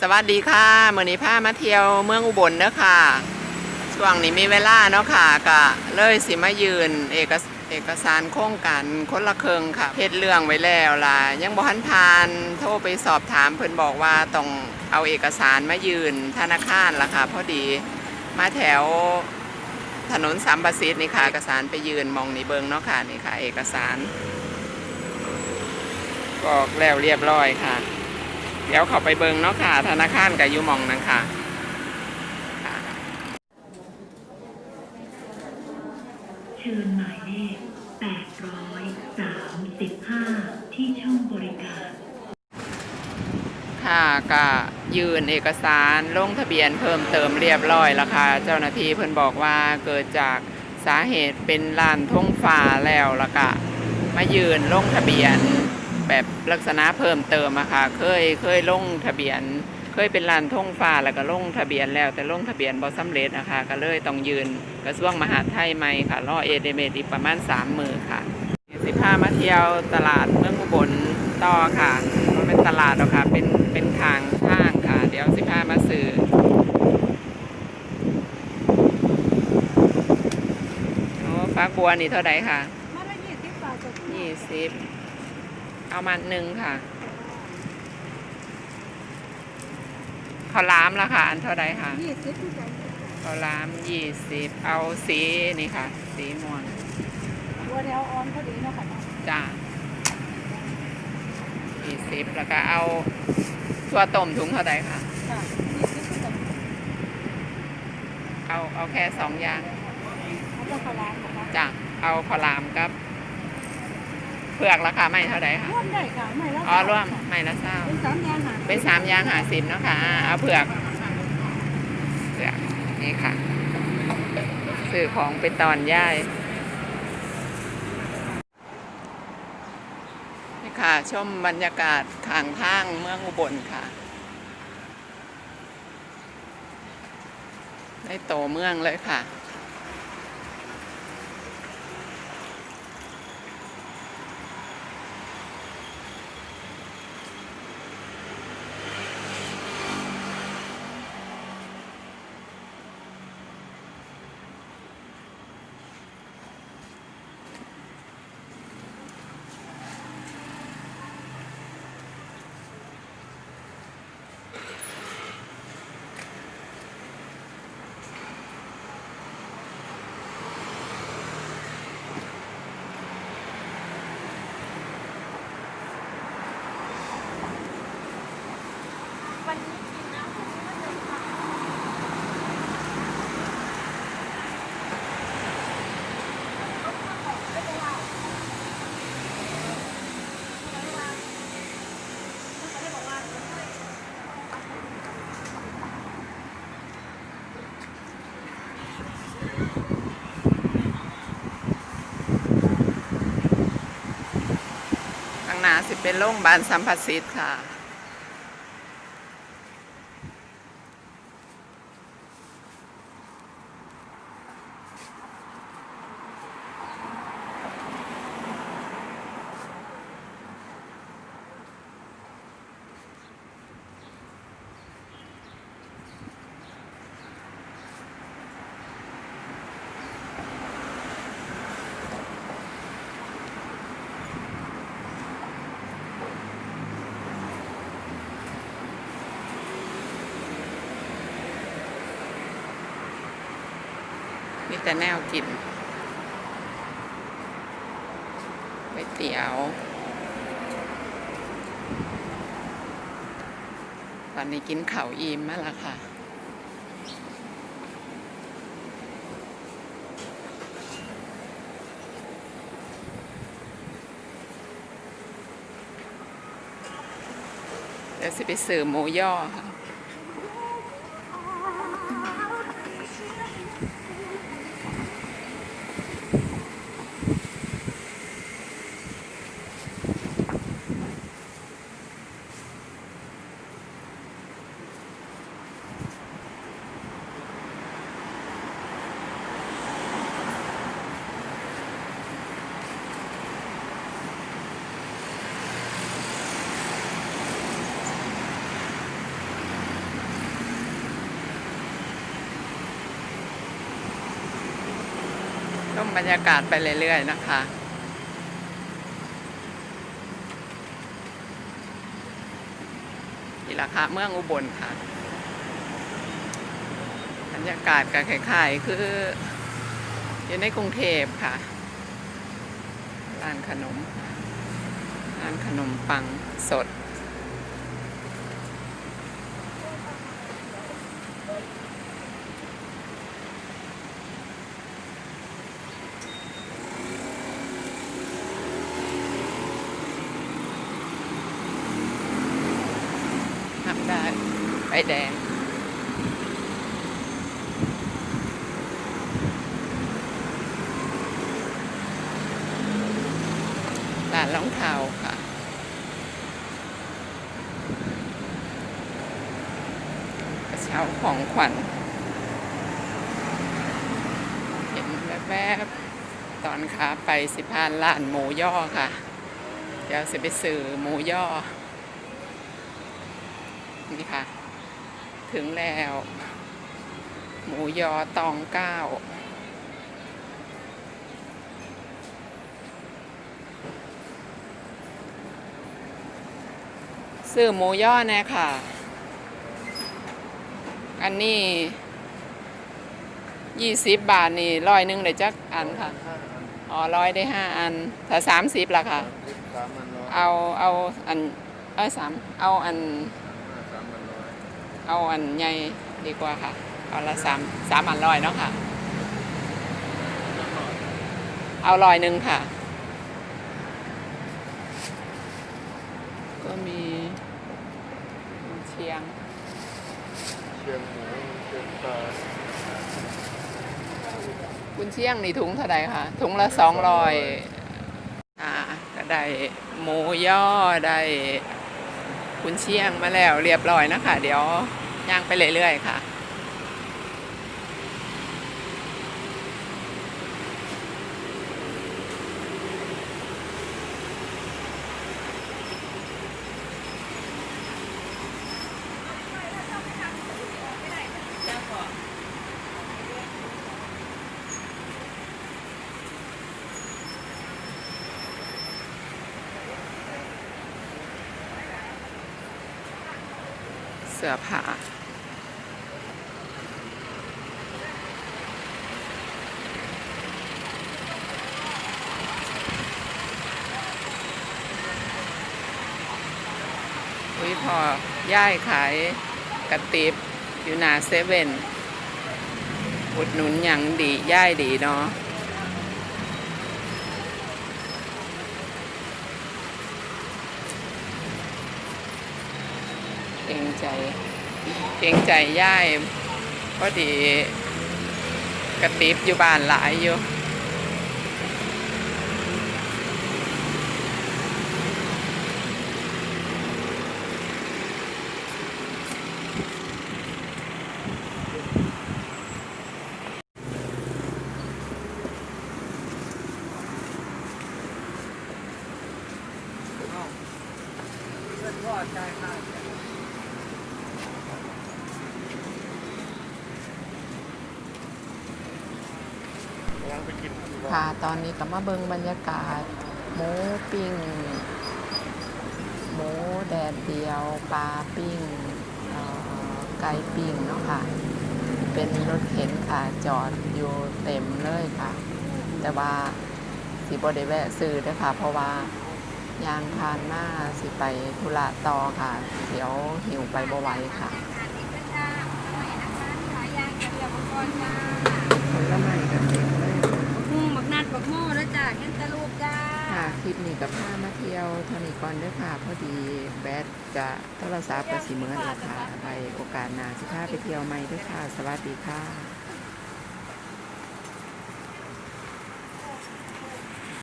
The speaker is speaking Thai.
สวัสดีค่ะเมื่อนี้พามาเที่ยวเมืองอุบลเด้อค่ะช่วงนี้มีเวลาเนาะค่ะก็เลยสิมายืนเอกสเอกสารโครงการคนละเคงค่ะเฮ็ดเรื่องไว้แล้วล่ะยังบ่ทันผ่านโทรไปสอบถามเพิ่นบอกว่าต้องเอาเอกสารมายืนธนาคารล่ะค่ะพอดีมาแถวถนนสามประสิทธิ์นี่ค่ะเอกสารไปยืนมองนี่เบิงเนาะค่ะนี่ค่ะ เอกสารกรอกแล้วเรียบร้อยค่ะ เดี๋ยวเขาไปเบิงเนาะค่ะ ธนาคารกับยูมองนังค่ะเชิญหมายเลข835ที่ช่องบริการ ค่ะก็ยืนเอกสารลงทะเบียนเพิ่มเติมเรียบร้อยแล้วค่ะ เจ้าหน้าที่เพิ่นบอกว่าเกิดจากสาเหตุเป็นลานทงฟ้าแล้วล้วก็มายืนลงทะเบียน แบบลักษณะเพิ่มเติมอะค่ะ เคยเคยลงทะเบียน เคยเป็นลานทงฟ้าแล้วก็ลงทะเบียนแล้ว แต่ลงทะเบียนบ่สำเร็จนะคะก็เลยต้องยืนกระทรวงมหาดไทยใหม่ค่ะรอเอเดเมอีกประมาณ3มือค่ะสิพามาเที่ยวตลาดเมืองอุบลต่อค่ะ มันเป็นตลาดหรอกค่ะ เป็นเป็นทางห้างค่ะ เดี๋ยวสิพามาซื้อโอ้ฟักบัวนี่เท่าไหร่ค่ะมาละยี่สิบบาทจ้ะยี่สิบ เอามาหนึ่งค่ะข้าวหล้ามละค่ะอันเท่าไหร่ค่ะยี่สิบที่ไหนข้าวหล้ามยี่สิบเอาสีนี่ค่ะ สีม่วงบัวแนวออนพอดีเนาะค่ะเนาะจ้ายี่สิบแล้วก็เอาตัวต้มถุงเท่าไหร่ค่ะค่ะยี่สิบที่ไหนเอาเอาแค่สองอย่างเขาจะขอร้านนะคะจ้ะเอาข้าวหลามกับ เผือกราคาไม่เท่าไหร่ค่ะร่วมได้ค่ะไม่ละอ๋อร่วมไม่ละเศร้าเป็นสามอย่างหาเป็นสามอย่างหาสิบเนาะค่ะอ่าเอาเผือกเผือกนี่ค่ะซื้อของเป็นตอนย่ายนี่ค่ะชมบรรยากาศข้างทางเมืองอุบลค่ะในโตเมืองเลยค่ะ เป็นโรงพยาบาลสัมพัสสิทธิ์ค่ะ แต่แนวกินก๋วยเตี๋ยวตอนนี้กินเข้าอิ่มมาแล้วค่ะเดี๋ยวสิไปซื้อหมูย่อค่ะ บรรยากาศไปเรื่อยๆนะคะ นี่ละค่ะเมืองอุบลค่ะ บรรยากาศก็คล้ายๆคือ อยู่ในกรุงเทพค่ะ ร้านขนม ร้านขนมปังสด ทำได้ใบ แดง ร้านรองเท้าค่ะ กระเช้าของขวัญ เห็นแวบๆ ตอนขาไปสิพานร้านหมูย่อค่ะ เดี๋ยวสิไปซื้อหมูย่อนี่ค่ะ ถึงแล้ว หมูยอตองเก้าซื้อหมูย่อแน่ค่ะ อันนี้ยี่สิบบาทนี่ร้อยหนึ่งได้จักอันค่ะ อ๋อร้อยได้ห้าอัน ถ้าสามสิบละค่ะสามพันร้อยเอาเอาอัน เอ้ยสามเอาอันสามพันร้อย เอาอันใหญ่ดีกว่าค่ะ เอาละสามสามอันร้อยเนาะค่ะ เอาร้อยหนึ่งค่ะ ก็มีเชียง เชียงหมูเชียงปลากุนเชียงนี่ถุงเท่าไหร่คะถุงละสองร้อย อ่าก็ได้หมูย่อได้ คุณเชียงมาแล้วเรียบร้อยนะคะ เดี๋ยวย่างไปเรื่อยๆค่ะ เสื้อผ้าอุ้ยพอย่ายขายกระติบอยู่หนาเซเว่นอุดหนุนอย่างดีย่ายดีเนาะ เกรงใจ เกรงใจย่ายพอดีกระติบอยู่บ้านหลายอยู่ ค่ะ ตอนนี้ก็มาเบิงบรรยากาศ หมูปิ้ง หมูแดดเดียว ปลาปิ้งไก่ปิ้งเนาะค่ะ เป็นรถเข็นค่ะจอดอยู่เต็มเลยค่ะ แต่ว่าสิบได้แวะซื้อเด้วยค่ะ เพราะว่ายางพานมาสิไปธุระต่อค่ะ เดี๋ยวหิวไปบ่ไหวค่ะ ยวเท่านี้ก่อนด้วยค่ะ พอดีแบทจะโทรศัพท์กับสีเมือนราคาไปโอกาสหน้าสิพาไปเที่ยวใหม่ด้วยค่ะ สวัสดีค่ะ